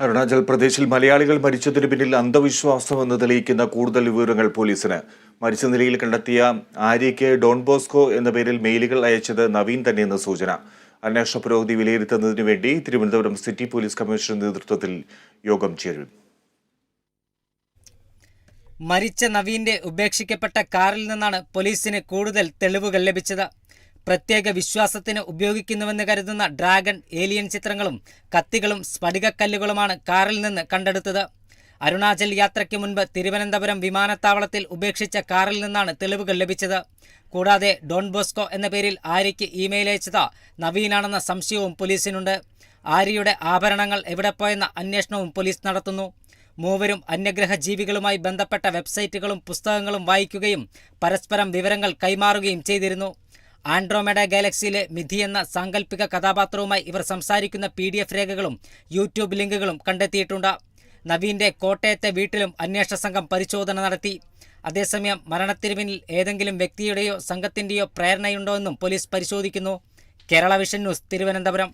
അരുണാചൽ പ്രദേശിൽ മലയാളികൾ മരിച്ചതിന് പിന്നിൽ അന്ധവിശ്വാസമെന്ന് തെളിയിക്കുന്ന കൂടുതൽ വിവരങ്ങൾ പോലീസിന്. മരിച്ച നിലയിൽ കണ്ടെത്തിയ ആര്യയ്ക്ക് ഡോൺ ബോസ്കോ എന്ന പേരിൽ മെയിലുകൾ അയച്ചത് നവീൻ തന്നെയെന്ന് സൂചന. അന്വേഷണ പുരോഗതി വിലയിരുത്തുന്നതിന് വേണ്ടി തിരുവനന്തപുരം സിറ്റി പോലീസ് കമ്മീഷണർ നേതൃത്വത്തിൽ യോഗം ചേരും. മരിച്ച നവീന്റെ ഉപേക്ഷിക്കപ്പെട്ട കാറിൽ നിന്നാണ് പോലീസിന് കൂടുതൽ തെളിവുകൾ ലഭിച്ചത്. പ്രത്യേക വിശ്വാസത്തിന് ഉപയോഗിക്കുന്നുവെന്ന് കരുതുന്ന ഡ്രാഗൺ ഏലിയൻ ചിത്രങ്ങളും കത്തികളും സ്ഫടികക്കല്ലുകളുമാണ് കാറിൽ നിന്ന് കണ്ടെടുത്തത്. അരുണാചൽ യാത്രയ്ക്ക് മുൻപ് തിരുവനന്തപുരം വിമാനത്താവളത്തിൽ ഉപേക്ഷിച്ച കാറിൽ നിന്നാണ് തെളിവുകൾ ലഭിച്ചത്. കൂടാതെ ഡോൺ ബോസ്കോ എന്ന പേരിൽ ആര്യയ്ക്ക് ഇമെയിൽ അയച്ചത് നവീനാണെന്ന സംശയവും പോലീസിനുണ്ട്. ആര്യയുടെ ആഭരണങ്ങൾ എവിടെ പോയെന്ന അന്വേഷണവും പോലീസ് നടത്തുന്നു. മൂവരും അന്യഗ്രഹ ജീവികളുമായി ബന്ധപ്പെട്ട വെബ്സൈറ്റുകളും പുസ്തകങ്ങളും വായിക്കുകയും പരസ്പരം വിവരങ്ങൾ കൈമാറുകയും ചെയ്തിരുന്നു. ആൻഡ്രോമെഡ ഗാലക്സിയിലെ മിഥി എന്ന സാങ്കല്പിക കഥാപാത്രവുമായി ഇവർ സംസാരിക്കുന്ന പി ഡി എഫ് രേഖകളും യൂട്യൂബ് ലിങ്കുകളും കണ്ടെത്തിയിട്ടുണ്ട്. നവീന്റെ കോട്ടയത്തെ വീട്ടിലും അന്വേഷണ സംഘം പരിശോധന നടത്തി. അതേസമയം മരണത്തിന് പിന്നിൽ ഏതെങ്കിലും വ്യക്തിയുടെയോ സംഘത്തിന്റെയോ പ്രേരണയുണ്ടോ എന്നും പോലീസ് പരിശോധിക്കുന്നു. Kerala vision news Thiruvananthapuram.